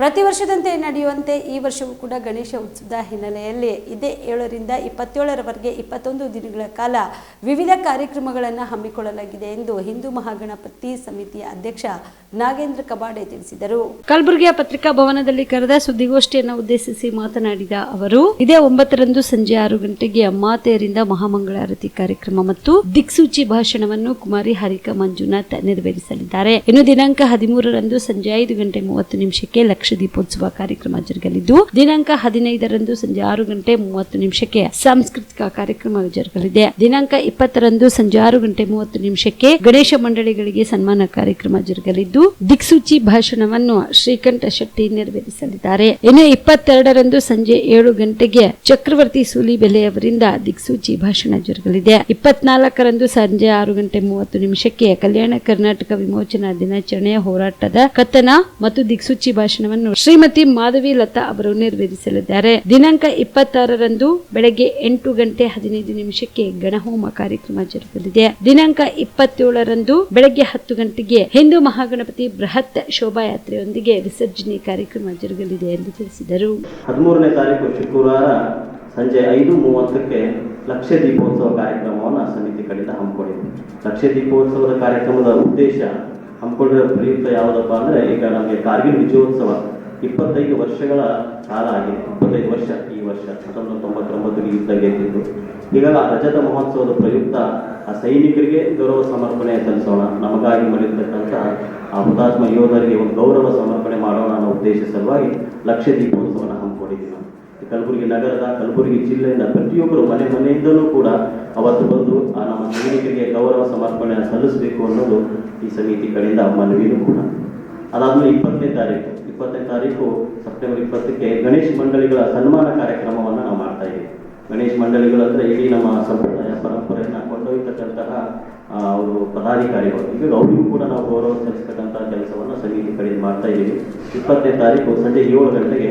ಪ್ರತಿ ವರ್ಷದಂತೆ ನಡೆಯುವಂತೆ ಈ ವರ್ಷವೂ ಕೂಡ ಗಣೇಶ ಉತ್ಸವದ ಹಿನ್ನೆಲೆಯಲ್ಲಿ ಇದೇ ಏಳರಿಂದ ಇಪ್ಪತ್ತೇಳರವರೆಗೆ ಇಪ್ಪತ್ತೊಂದು ದಿನಗಳ ಕಾಲ ವಿವಿಧ ಕಾರ್ಯಕ್ರಮಗಳನ್ನು ಹಮ್ಮಿಕೊಳ್ಳಲಾಗಿದೆ ಎಂದು ಹಿಂದೂ ಮಹಾಗಣಪತಿ ಸಮಿತಿಯ ಅಧ್ಯಕ್ಷ ನಾಗೇಂದ್ರ ಕಬಾಡೆ ತಿಳಿಸಿದರು. ಕಲಬುರಗಿಯ ಪತ್ರಿಕಾ ಭವನದಲ್ಲಿ ಕರೆದ ಸುದ್ದಿಗೋಷ್ಠಿಯನ್ನು ಉದ್ದೇಶಿಸಿ ಮಾತನಾಡಿದ ಅವರು, ಇದೇ ಒಂಬತ್ತರಂದು ಸಂಜೆ ಆರು ಗಂಟೆಗೆ ಮಾತೆಯರಿಂದ ಮಹಾಮಂಗಳಾರತಿ ಕಾರ್ಯಕ್ರಮ ಮತ್ತು ದಿಕ್ಸೂಚಿ ಭಾಷಣವನ್ನು ಕುಮಾರಿ ಹರಿಕಾ ಮಂಜುನಾಥ್ ನೆರವೇರಿಸಲಿದ್ದಾರೆ. ಇನ್ನು ದಿನಾಂಕ ಹದಿಮೂರರಂದು ಸಂಜೆ ಐದು ಗಂಟೆ ಮೂವತ್ತು ನಿಮಿಷಕ್ಕೆ ಲಕ್ಷ ದೀಪೋತ್ಸವ ಕಾರ್ಯಕ್ರಮ ಜರುಗಲಿದ್ದು, ದಿನಾಂಕ ಹದಿನೈದರಂದು ಸಂಜೆ ಆರು ಗಂಟೆ ಮೂವತ್ತು ನಿಮಿಷಕ್ಕೆ ಸಾಂಸ್ಕೃತಿಕ ಕಾರ್ಯಕ್ರಮ ಜರುಗಲಿದೆ. ದಿನಾಂಕ ಇಪ್ಪತ್ತರಂದು ಸಂಜೆ ಆರು ಗಂಟೆ ಮೂವತ್ತು ನಿಮಿಷಕ್ಕೆ ಗಣೇಶ ಮಂಡಳಿಗಳಿಗೆ ಸನ್ಮಾನ ಕಾರ್ಯಕ್ರಮ ಜರುಗಲಿದ್ದು, ದಿಕ್ಸೂಚಿ ಭಾಷಣವನ್ನು ಶ್ರೀಕಂಠ ಶೆಟ್ಟಿ ನೆರವೇರಿಸಲಿದ್ದಾರೆ. ಇನ್ನು ಇಪ್ಪತ್ತೆರಡರಂದು ಸಂಜೆ ಏಳು ಗಂಟೆಗೆ ಚಕ್ರವರ್ತಿ ಸೂಲಿಬೆಲೆ ಅವರಿಂದ ದಿಕ್ಸೂಚಿ ಭಾಷಣ ಜರುಗಲಿದೆ. ಇಪ್ಪತ್ನಾಲ್ಕರಂದು ಸಂಜೆ ಆರು ಗಂಟೆ ಮೂವತ್ತು ನಿಮಿಷಕ್ಕೆ ಕಲ್ಯಾಣ ಕರ್ನಾಟಕ ವಿಮೋಚನಾ ದಿನಾಚರಣೆಯ ಹೋರಾಟದ ಕಥನ ಮತ್ತು ದಿಕ್ಸೂಚಿ ಭಾಷಣವನ್ನು ಶ್ರೀಮತಿ ಮಾಧವಿ ಲತಾ ಅವರು ನೆರವೇರಿಸಲಿದ್ದಾರೆ. ದಿನಾಂಕ ಇಪ್ಪತ್ತಾರರಂದು ಬೆಳಗ್ಗೆ ಎಂಟು ಗಂಟೆ ಹದಿನೈದು ನಿಮಿಷಕ್ಕೆ ಗಣಹೋಮ ಕಾರ್ಯಕ್ರಮ ಜರುಗಲಿದೆ. ದಿನಾಂಕ ಇಪ್ಪತ್ತೇಳರಂದು ಬೆಳಗ್ಗೆ ಹತ್ತು ಗಂಟೆಗೆ ಹಿಂದೂ ಮಹಾಗಣಪತಿ ಬೃಹತ್ ಶೋಭಾಯಾತ್ರೆಯೊಂದಿಗೆ ವಿಸರ್ಜನೆ ಕಾರ್ಯಕ್ರಮ ಜರುಗಲಿದೆ ಎಂದು ತಿಳಿಸಿದರು. ಹದಿಮೂರನೇ ತಾರೀಕು ಶುಕ್ರವಾರ ಸಂಜೆ ಐದು ಮೂವತ್ತಕ್ಕೆ ಲಕ್ಷ ದೀಪೋತ್ಸವ ಕಾರ್ಯಕ್ರಮವನ್ನು ಸಮಿತಿ ಕಡೆಯಿಂದ ಹಮ್ಮಿಕೊಂಡಿದೆ. ಲಕ್ಷ ದೀಪೋತ್ಸವದ ಕಾರ್ಯಕ್ರಮದ ಉದ್ದೇಶ ಹಮ್ಮಿಕೊಂಡಿರೋ ಪ್ರಯುಕ್ತ ಯಾವುದಪ್ಪ ಅಂದ್ರೆ ಈಗ ನಮಗೆ ಕಾರ್ಗಿಲ್ ವಿಜಯೋತ್ಸವ ಇಪ್ಪತ್ತೈದು ವರ್ಷಗಳ ಕಾಲ ಆಗಿದೆ. ಇಪ್ಪತ್ತೈದು ವರ್ಷ ಈ ವರ್ಷ ಹತ್ತೊಂಬತ್ತು ತೊಂಬತ್ತೊಂಬತ್ತು ಯುದ್ಧ ಗೆದ್ದಿದ್ದು ಹೀಗಾಗಿ ರಜತ ಮಹೋತ್ಸವದ ಪ್ರಯುಕ್ತ ಆ ಸೈನಿಕರಿಗೆ ಗೌರವ ಸಮರ್ಪಣೆ ಸಲ್ಲಿಸೋಣ. ನಮಗಾಗಿ ಮಡಿರ್ತಕ್ಕಂಥ ಆ ಹುತಾತ್ಮ ಯೋಧರಿಗೆ ಒಂದು ಗೌರವ ಸಮರ್ಪಣೆ ಮಾಡೋಣ ಅನ್ನೋ ಉದ್ದೇಶ ಸಲುವಾಗಿ ಲಕ್ಷ ದೀಪೋತ್ಸವನ ಹಮ್ಮಿಕೊಂಡಿದ್ದೀವಿ. ನಾವು ಕಲಬುರಗಿ ನಗರದ, ಕಲಬುರಗಿ ಜಿಲ್ಲೆಯಿಂದ ಪ್ರತಿಯೊಬ್ಬರು ಮನೆ ಮನೆಯಿಂದಲೂ ಕೂಡ ಅವತ್ತು ಬಂದು ಆ ನಮ್ಮ ಸೈನಿಕರಿಗೆ ಗೌರವ ಸಮರ್ಪಣೆ ಸಲ್ಲಿಸಬೇಕು ಅನ್ನೋದು ಈ ಸಮಿತಿ ಕಡೆಯಿಂದ ಮನವಿಯೂ ಕೂಡ. ಅದಾದ್ಮೇಲೆ ಇಪ್ಪತ್ತನೇ ತಾರೀಕು. ಇಪ್ಪತ್ತನೇ ತಾರೀಕು ಸೆಪ್ಟೆಂಬರ್ ಇಪ್ಪತ್ತಕ್ಕೆ ಗಣೇಶ್ ಮಂಡಳಿಗಳ ಸನ್ಮಾನ ಕಾರ್ಯಕ್ರಮವನ್ನು ನಾವು ಮಾಡ್ತಾ ಇದ್ದೀವಿ. ಗಣೇಶ್ ಮಂಡಳಿಗಳು ಅಂದರೆ ಇಡೀ ನಮ್ಮ ಸಂಪ್ರದಾಯ ಪರಂಪರೆಯನ್ನು ಕೊಂಡೊಯ್ತಕ್ಕಂತಹ ಅವರು ಪದಾಧಿಕಾರಿಗಳು. ಈಗ ಅವರಿಗೂ ಕೂಡ ನಾವು ಗೌರವ ಸಲ್ಲಿಸ್ತಕ್ಕಂತಹ ಕೆಲಸವನ್ನು ಸಮಿತಿ ಕಡೆಯಿಂದ ಮಾಡ್ತಾ ಇದ್ದೀವಿ. ಇಪ್ಪತ್ತನೇ ತಾರೀಕು ಸಂಜೆ ಏಳು ಗಂಟೆಗೆ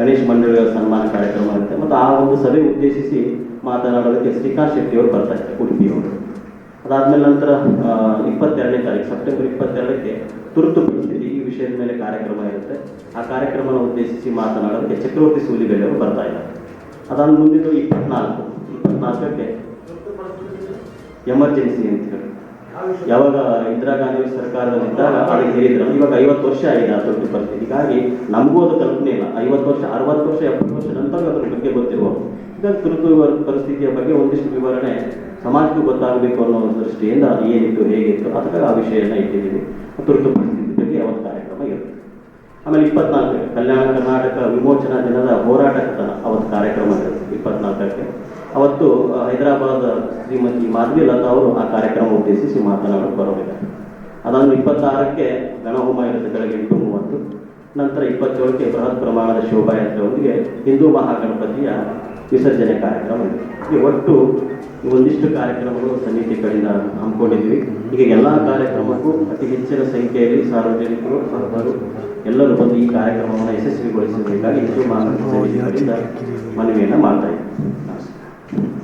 ಗಣೇಶ್ ಮಂಡಳಿಗಳ ಸನ್ಮಾನ ಕಾರ್ಯಕ್ರಮ ಇರುತ್ತೆ. ಮತ್ತು ಆ ಒಂದು ಸಭೆ ಉದ್ದೇಶಿಸಿ ಮಾತನಾಡೋದಕ್ಕೆ ಶ್ರೀಕಾಂತ್ ಶೆಟ್ಟಿಯವರು ಬರ್ತಾ ಇದ್ದಾರೆ, ಉಡುಪಿಯವರು. ಅದಾದ್ಮೇಲೆ ನಂತರ ಇಪ್ಪತ್ತೆರಡನೇ ತಾರೀಕು ಸೆಪ್ಟೆಂಬರ್ ಇಪ್ಪತ್ತೆರಡಕ್ಕೆ ತುರ್ತು ಪರಿಸ್ಥಿತಿ ಈ ವಿಷಯದ ಮೇಲೆ ಕಾರ್ಯಕ್ರಮ ಇರುತ್ತೆ. ಆ ಕಾರ್ಯಕ್ರಮನ ಉದ್ದೇಶಿಸಿ ಮಾತನಾಡೋಕ್ಕೆ ಚಕ್ರವರ್ತಿ ಸೂಲಿಬೆಲೆ ಅವರು ಬರ್ತಾ ಇದ್ದಾರೆ. ಅದಾದ ಮುಂದಿನ ಇಪ್ಪತ್ನಾಲ್ಕು. ಇಪ್ಪತ್ನಾಲ್ಕಕ್ಕೆ ಎಮರ್ಜೆನ್ಸಿ ಅಂತ ಹೇಳಿ. ಯಾವಾಗ ಇಂದಿರಾ ಗಾಂಧಿ ಸರ್ಕಾರದಲ್ಲಿದ್ದಾಗ ಅದಕ್ಕೆ ಹೇಳಿದ್ರು. ಇವಾಗ ಐವತ್ತು ವರ್ಷ ಆಗಿದೆ ಆ ತುರ್ತು ಪರಿಸ್ಥಿತಿ. ಹೀಗಾಗಿ ನಮಗೂ ಅದು ಕಲ್ಪನೆ ಇಲ್ಲ. ಐವತ್ತು ವರ್ಷ, ಅರವತ್ತು ವರ್ಷ, ಎಪ್ಪತ್ತು ವರ್ಷ ನಂತರ ಅದ್ರ ಬಗ್ಗೆ ಗೊತ್ತಿರುವ ಹೀಗಾಗಿ ತುರ್ತು ಪರಿಸ್ಥಿತಿಯ ಬಗ್ಗೆ ಒಂದಿಷ್ಟು ವಿವರಣೆ ಸಮಾಜಕ್ಕೂ ಗೊತ್ತಾಗಬೇಕು ಅನ್ನೋ ದೃಷ್ಟಿಯಿಂದ ಏನಿತ್ತು, ಹೇಗಿತ್ತು ಅದಕ್ಕಾಗಿ ಆ ವಿಷಯನ ಇಟ್ಟಿದ್ದೀವಿ. ತುರ್ತು ಪರಿಸ್ಥಿತಿ ಬಗ್ಗೆ ಯಾವತ್ತು ಕಾರ್ಯಕ್ರಮ ಇರುತ್ತೆ. ಆಮೇಲೆ ಇಪ್ಪತ್ನಾಲ್ಕು ಕಲ್ಯಾಣ ಕರ್ನಾಟಕ ವಿಮೋಚನಾ ದಿನದ ಹೋರಾಟ ಕಥನ ಅವತ್ತು ಕಾರ್ಯಕ್ರಮ ಇರುತ್ತೆ ಇಪ್ಪತ್ನಾಲ್ಕಕ್ಕೆ ಅವತ್ತು ಆ, ಹೈದರಾಬಾದ್ ಶ್ರೀಮತಿ ಮಾಧವಿ ಲತಾ ಅವರು ಆ ಕಾರ್ಯಕ್ರಮ ಉದ್ದೇಶಿಸಿ ಮಾತನಾಡಲು ಬರೋದಿದ್ದಾರೆ ಅದನ್ನು ಇಪ್ಪತ್ತಾರಕ್ಕೆ ಗಣಹೋಮ ಇರುತ್ತೆ ಬೆಳಗ್ಗೆ ಎಂಟು ಮೂವತ್ತು, ನಂತರ ಇಪ್ಪತ್ತೇಳಕ್ಕೆ ಬೃಹತ್ ಪ್ರಮಾಣದ ಶೋಭಾಯಾತ್ರೆಯೊಂದಿಗೆ ಹಿಂದೂ ಮಹಾಗಣಪತಿಯ ವಿಸರ್ಜನೆ ಕಾರ್ಯಕ್ರಮ ಇದೆ. ಈ ಒಟ್ಟು ಒಂದಿಷ್ಟು ಕಾರ್ಯಕ್ರಮಗಳು ಸಮಿತಿ ಕಡೆಯಿಂದ ಹಮ್ಮಿಕೊಂಡಿದ್ವಿ. ಈಗ ಎಲ್ಲ ಕಾರ್ಯಕ್ರಮಕ್ಕೂ ಅತಿ ಹೆಚ್ಚಿನ ಸಂಖ್ಯೆಯಲ್ಲಿ ಸಾರ್ವಜನಿಕರು ಭಕ್ತರು ಎಲ್ಲರೂ ಬಂದು ಈ ಕಾರ್ಯಕ್ರಮವನ್ನು ಯಶಸ್ವಿಗೊಳಿಸಬೇಕಾಗಿ ಹಿಂದೂ ಮಹಾಗಣಪತಿ ಸಮಿತಿ ಕಡೆಯಿಂದ ಮನವಿಯನ್ನು ಮಾಡ್ತಾ ಇದ್ದೀವಿ